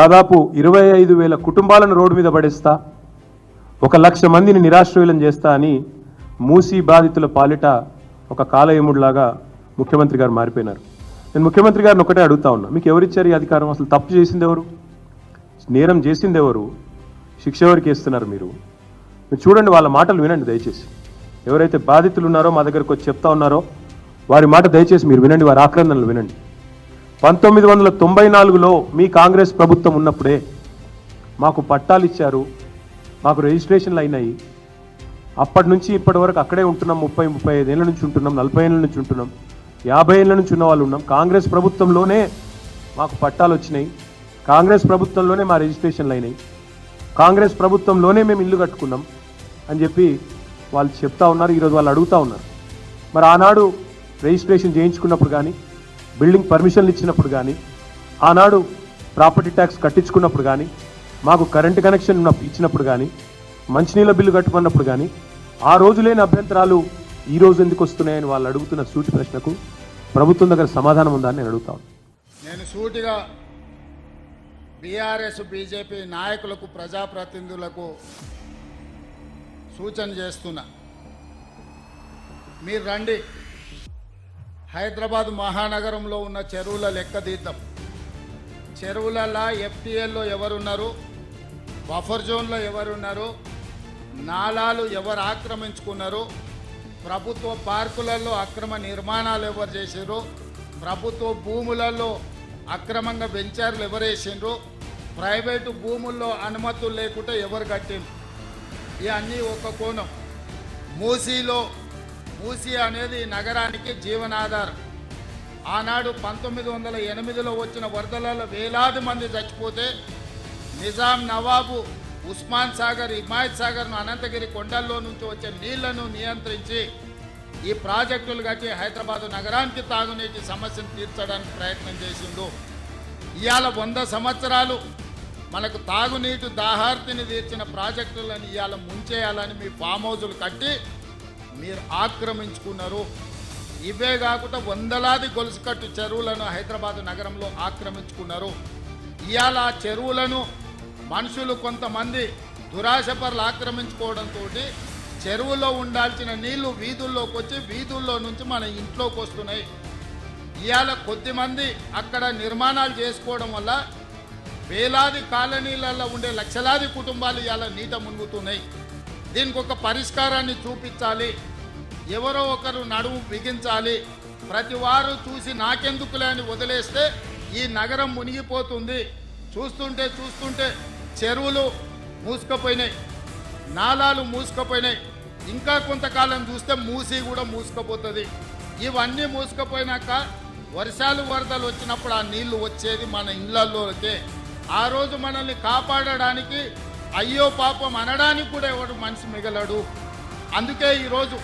దాదాపు ఇరవై ఐదు వేల కుటుంబాలను రోడ్డు మీద పడేస్తా ఒక లక్ష మందిని నిరాశ్రయులం చేస్తా అని మూసీ బాధితుల పాలిట ఒక కాలయముడిలాగా ముఖ్యమంత్రి గారు మారిపోయినారు. నేను ముఖ్యమంత్రి గారిని ఒకటే అడుగుతా ఉన్నా మీకు ఎవరిచ్చారు ఈ అధికారం? అసలు తప్పు చేసింది ఎవరు? నేరం చేసింది ఎవరు? శిక్ష ఎవరికి వేస్తున్నారు మీరు? మీరు చూడండి వాళ్ళ మాటలు వినండి దయచేసి. ఎవరైతే బాధితులు ఉన్నారో మా దగ్గరకు వచ్చి చెప్తా ఉన్నారో వారి మాట దయచేసి మీరు వినండి వారి ఆక్రందనలు వినండి. పంతొమ్మిది వందల తొంభై నాలుగులో మీ కాంగ్రెస్ ప్రభుత్వం ఉన్నప్పుడే మాకు పట్టాలు ఇచ్చారు. మాకు రిజిస్ట్రేషన్లు అయినాయి. అప్పటి నుంచి ఇప్పటి వరకు అక్కడే ఉంటున్నాం. ముప్పై ముప్పై ఐదు నుంచి ఉంటున్నాం. నలభై ఏళ్ళ నుంచి ఉంటున్నాం. యాభై ఏళ్ళ నుంచి ఉన్న వాళ్ళు ఉన్నాం. కాంగ్రెస్ ప్రభుత్వంలోనే మాకు పట్టాలు వచ్చినాయి. కాంగ్రెస్ ప్రభుత్వంలోనే మా రిజిస్ట్రేషన్లు అయినాయి. కాంగ్రెస్ ప్రభుత్వంలోనే మేము ఇల్లు కట్టుకున్నాం అని చెప్పి వాళ్ళు చెప్తా ఉన్నారు. ఈరోజు వాళ్ళు అడుగుతూ ఉన్నారు. మరి ఆనాడు రిజిస్ట్రేషన్ చేయించుకున్నప్పుడు కానీ బిల్డింగ్ పర్మిషన్లు ఇచ్చినప్పుడు కానీ ఆనాడు ప్రాపర్టీ ట్యాక్స్ కట్టించుకున్నప్పుడు కానీ మాకు కరెంటు కనెక్షన్ ఇచ్చినప్పుడు కానీ మంచినీళ్ళ బిల్లు కట్టుకున్నప్పుడు కానీ ఆ రోజు లేని అభ్యంతరాలు ఈ రోజు ఎందుకు వస్తున్నాయని వాళ్ళు అడుగుతున్న సూటి ప్రశ్నకు ప్రభుత్వం దగ్గర సమాధానం ఉందా అని నేను అడుగుతాను నేను సూటిగా బీఆర్ఎస్ బీజేపీ నాయకులకు ప్రజాప్రతినిధులకు సూచన చేస్తున్నా. మీరు రండి. హైదరాబాద్ మహానగరంలో ఉన్న చెరువుల లెక్క తీద్దాం. చెరువులలో ఎఫ్టీఎల్లో ఎవరున్నారు? బఫర్ జోన్లో ఎవరున్నారు? నాలాలు ఎవరు ఆక్రమించుకున్నారు? ప్రభుత్వ పార్కులలో అక్రమ నిర్మాణాలు ఎవరు చేసారు ప్రభుత్వ భూములలో అక్రమంగా వెంచర్లు ఎవరు వేసిండ్రు? ప్రైవేటు భూముల్లో అనుమతులు లేకుండా ఎవరు కట్టిండ్రు? ఇవన్నీ ఒక కోణం. మూసీలో మూసీ అనేది నగరానికి జీవనాధారం. ఆనాడు పంతొమ్మిది వందల ఎనిమిదిలో వచ్చిన వరదలలో వేలాది మంది చచ్చిపోతే నిజాం నవాబు ఉస్మాన్ సాగర్ హిమాయత్ సాగర్ను అనంతగిరి కొండల్లో నుంచి వచ్చే నీళ్ళను నియంత్రించి ఈ ప్రాజెక్టులు కట్టి హైదరాబాద్ నగరానికి తాగునీటి సమస్యను తీర్చడానికి ప్రయత్నం చేసిండు. ఇవాళ వంద సంవత్సరాలు మనకు తాగునీటి దాహార్తిని తీర్చిన ప్రాజెక్టులను ఇవాళ ముంచేయాలని మీ ఫామ్ హౌజులు కట్టి మీరు ఆక్రమించుకున్నారు. ఇవే కాకుండా వందలాది గొలుసుకట్టు చెరువులను హైదరాబాద్ నగరంలో ఆక్రమించుకున్నారు. ఇవాళ ఆ చెరువులను మనుషులు కొంతమంది దురాశపరులు ఆక్రమించుకోవడంతో చెరువులో ఉండాల్సిన నీళ్ళు వీధుల్లోకి వచ్చి వీధుల్లో నుంచి మన ఇంట్లోకి వస్తున్నాయి. ఇవాళ కొద్దిమంది అక్కడ నిర్మాణాలు చేసుకోవడం వల్ల వేలాది కాలనీలలో ఉండే లక్షలాది కుటుంబాలు ఇవాళ నీట మునుగుతున్నాయి. దీనికి ఒక పరిష్కారాన్ని చూపించాలి. ఎవరో ఒకరు నడుము బిగించాలి. ప్రతి వారు చూసి నాకెందుకులే అని వదిలేస్తే ఈ నగరం మునిగిపోతుంది. చూస్తుంటే చూస్తుంటే చెరువులు మూసుకుపోయినాయి. నాలాలు మూసుకుపోయినాయి. ఇంకా కొంతకాలం చూస్తే మూసి కూడా మూసుకుపోతుంది. ఇవన్నీ మూసుకుపోయినాక వర్షాలు వరదలు వచ్చినప్పుడు ఆ నీళ్ళు వచ్చేది మన ఇళ్ళలోకే. ఆ రోజు మనల్ని కాపాడడానికి అయ్యో పాపం అనడానికి కూడా ఎవడు మనిషి మిగలడు. అందుకే ఈరోజు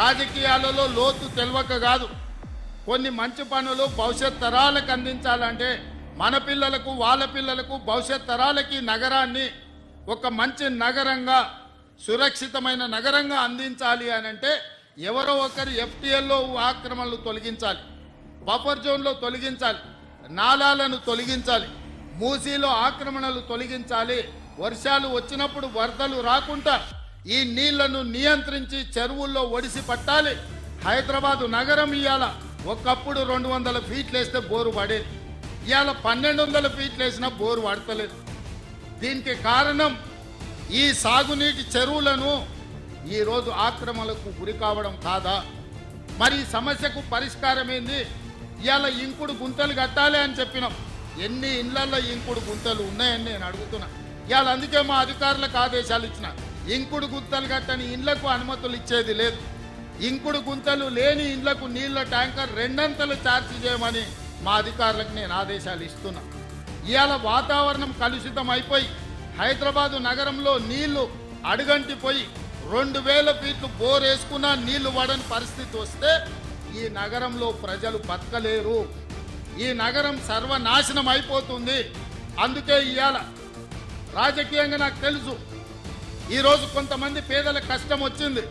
రాజకీయాలలో లోతు తెలియక కాదు. కొన్ని మంచి పనులు భవిష్యత్ తరాలకు అందించాలంటే మన పిల్లలకు వాళ్ళ పిల్లలకు భవిష్యత్ తరాలకి నగరాన్ని ఒక మంచి నగరంగా సురక్షితమైన నగరంగా అందించాలి అని అంటే ఎవరో ఒకరు ఎఫ్టీఎల్లో ఆక్రమణలు తొలగించాలి బఫర్ జోన్లో తొలగించాలి నాలాలను తొలగించాలి మూసీలో ఆక్రమణలు తొలగించాలి వర్షాలు వచ్చినప్పుడు వరదలు రాకుండా ఈ నీళ్ళను నియంత్రించి చెరువుల్లో ఒడిసి పట్టాలి. హైదరాబాదు నగరం ఇవాళ ఒకప్పుడు రెండు వందల ఫీట్లు వేస్తే బోరు పడేది. ఇవాళ పన్నెండు వందల ఫీట్లు వేసినా బోరు పడతలేదు. దీనికి కారణం ఈ సాగునీటి చెరువులను ఈరోజు ఆక్రమణకు గురి కావడం కాదా? మరి ఈ సమస్యకు పరిష్కారం ఏంది? ఇవాళ ఇంకుడు గుంతలు కట్టాలి అని చెప్పినాం. ఎన్ని ఇళ్ళలో ఇంకుడు గుంతలు ఉన్నాయని నేను అడుగుతున్నా. ఇవాళ అందుకే మా అధికారులకు ఆదేశాలు ఇచ్చిన. ఇంకుడు గుంతలు కట్టని ఇండ్లకు అనుమతులు ఇచ్చేది లేదు. ఇంకుడు గుంతలు లేని ఇండ్లకు నీళ్ళ ట్యాంకర్ రెండంతలు ఛార్జ్ చేయమని మా అధికారులకు నేను ఆదేశాలు ఇస్తున్నా. ఇవాళ వాతావరణం కలుషితం అయిపోయి హైదరాబాదు నగరంలో నీళ్ళు అడుగంటిపోయి రెండు వేల ఫీట్లు బోర్ వేసుకున్నా నీళ్ళు పడని పరిస్థితి వస్తే ఈ నగరంలో ప్రజలు బతకలేరు. ఈ నగరం సర్వనాశనం అయిపోతుంది. అందుకే ఇవాళ రాజకీయంగా నాకు తెలుసు. ఈరోజు కొంతమంది పేదల కష్టం వచ్చింది.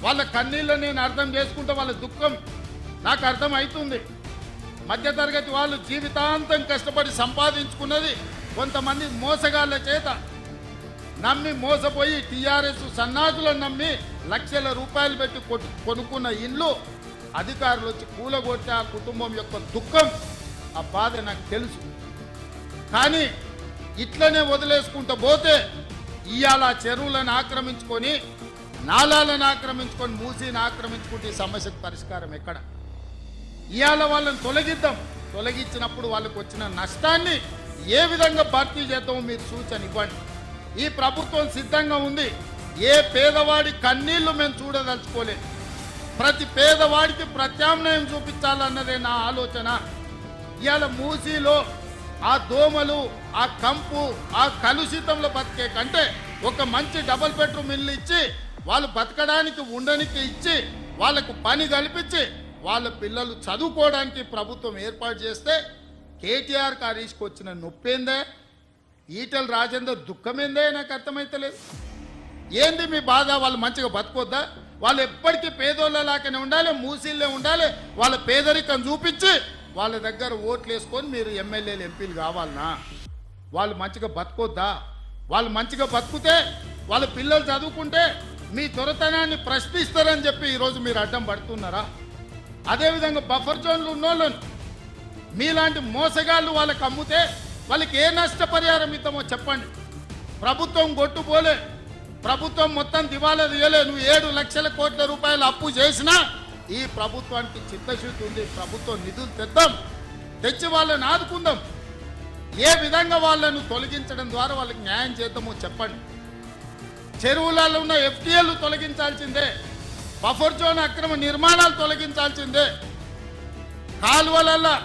వాళ్ళ కన్నీళ్ళు నేను అర్థం చేసుకుంటే వాళ్ళ దుఃఖం నాకు అర్థం అవుతుంది మధ్యతరగతి వాళ్ళు జీవితాంతం కష్టపడి సంపాదించుకున్నది కొంతమంది మోసగాళ్ళ చేత. నమ్మి మోసపోయి టీఆర్ఎస్ సన్నాసులను నమ్మి లక్షల రూపాయలు పెట్టి కొట్టు- కొనుక్కున్న ఇండ్లు అధికారులు వచ్చి కూలగొట్టే ఆ కుటుంబం యొక్క దుఃఖం ఆ బాధ నాకు తెలుసు. కానీ ఇట్లనే వదిలేసుకుంటూ పోతే ఇవాళ చెరువులను ఆక్రమించుకొని నాలాలను ఆక్రమించుకొని మూసీని ఆక్రమించుకుంటే ఈ సమస్యకు పరిష్కారం ఎక్కడ? ఇవాళ వాళ్ళని తొలగిద్దాం. తొలగించినప్పుడు వాళ్ళకు వచ్చిన నష్టాన్ని ఏ విధంగా భర్తీ చేద్దామో మీరు సూచన ఇవ్వండి. ఈ ప్రభుత్వం సిద్ధంగా ఉంది. ఏ పేదవాడి కన్నీళ్ళు మేము చూడదలుచుకోలేదు. ప్రతి పేదవాడికి ప్రత్యామ్నాయం చూపించాలన్నదే నా ఆలోచన. ఇవాళ మూసీలో ఆ దోమలు ఆ కంపు ఆ కలుషితంలో బతికే కంటే ఒక మంచి డబుల్ బెడ్రూమ్ ఇల్లు ఇచ్చి వాళ్ళు బతకడానికి ఉండనికి ఇచ్చి వాళ్ళకు పని కల్పించి వాళ్ళ పిల్లలు చదువుకోవడానికి ప్రభుత్వం ఏర్పాటు చేస్తే కేటీఆర్ హరీష్కి వచ్చిన నొప్పేందే? ఈటల రాజేందర్ దుఃఖమేందే? నాకు అర్థమైతలేదు. ఏంది మీ బాధ? వాళ్ళు మంచిగా బతుకొద్దా? వాళ్ళు ఎప్పటికీ పేదోళ్ళలాగానే ఉండాలి మూసిల్లే ఉండాలి వాళ్ళ పేదరికం చూపించి వాళ్ళ దగ్గర ఓట్లు వేసుకొని మీరు ఎమ్మెల్యేలు ఎంపీలు కావాలనా? వాళ్ళు మంచిగా బతుకొద్దా? వాళ్ళు మంచిగా బతుకుతే వాళ్ళ పిల్లలు చదువుకుంటే మీ దొరతనాన్ని ప్రశ్నిస్తారని చెప్పి ఈరోజు మీరు అడ్డం పడుతున్నారా? అదేవిధంగా బఫర్ జోన్లు ఉన్నోళ్ళను మీలాంటి మోసగాళ్ళు వాళ్ళకి అమ్ముతే వాళ్ళకి ఏ నష్టపరిహారం ఇద్దామో చెప్పండి. ప్రభుత్వం కొట్టుపోలే ప్రభుత్వం మొత్తం దివాలా తీయలే. నువ్వు ఏడు లక్షల కోట్ల రూపాయలు అప్పు చేసినా ఈ ప్రభుత్వానికి చిత్తశుద్ధి ఉంది ప్రభుత్వం నిధులు తెద్దాం తెచ్చి వాళ్ళని ఆదుకుందాం. ఏ విధంగా వాళ్ళను తొలగించడం ద్వారా వాళ్ళకి న్యాయం చేద్దామో చెప్పండి. చెరువులలో ఉన్న ఎఫ్టీఎల్ తొలగించాల్సిందే బఫర్ జోన్ అక్రమ నిర్మాణాలు తొలగించాల్సిందే కాలువల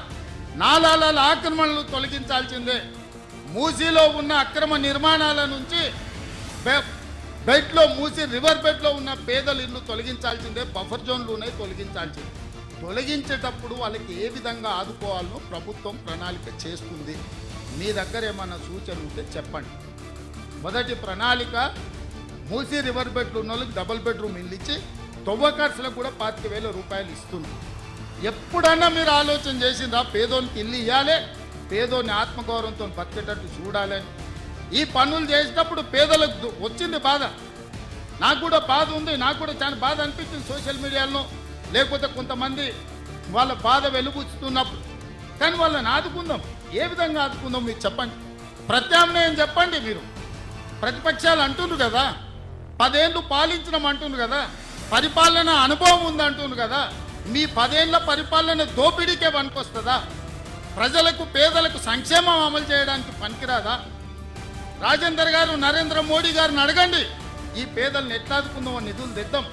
నాలాల ఆక్రమణలు తొలగించాల్సిందే. మూసీలో ఉన్న అక్రమ నిర్మాణాల నుంచి బెడ్లో మూసి రివర్ బెడ్లో ఉన్న పేదల ఇల్లు తొలగించాల్సిందే బఫర్ జోన్లు తొలగించాల్సిందే. తొలగించేటప్పుడు వాళ్ళకి ఏ విధంగా ఆదుకోవాలనో ప్రభుత్వం ప్రణాళిక చేస్తుంది. మీ దగ్గర ఏమైనా సూచన ఉంటే చెప్పండి. మొదటి ప్రణాళిక మూసీ రివర్ బెడ్లు ఉన్న వాళ్ళకి డబుల్ బెడ్రూమ్ ఇల్లు ఇచ్చి తొవ్వ ఖర్చులకు కూడా పాతిక వేల రూపాయలు ఇస్తుంది ఎప్పుడన్నా మీరు ఆలోచన చేసిందా పేదోనికి ఇల్లు ఇవ్వాలి పేదోని ఆత్మగౌరవంతో బతికేటట్టు చూడాలని ఈ పనులు చేసేటప్పుడు పేదలకు వచ్చింది బాధ. నాకు కూడా బాధ ఉంది నాకు కూడా చాలా బాధ అనిపించింది సోషల్ మీడియాలో. లేకపోతే కొంతమంది వాళ్ళ బాధ వెలుగుతున్నప్పుడు కానీ వాళ్ళని ఆదుకుందాం. ఏ విధంగా ఆదుకుందాం మీరు చెప్పండి. ప్రత్యామ్నాయం చెప్పండి మీరు. ప్రతిపక్షాలు అంటున్నారు కదా. పదేళ్ళు పాలించడం అంటున్నారు కదా. పరిపాలన అనుభవం ఉంది అంటున్నారు కదా. మీ పదేళ్ళ పరిపాలన దోపిడీకే పనికొస్తుందా? ప్రజలకు పేదలకు సంక్షేమం అమలు చేయడానికి పనికిరాదా? రాజేందర్ గారు నరేంద్ర మోడీ గారిని అడగండి. ఈ పేదలను ఎట్లాదుకుందామో నిధులు తెద్దాం.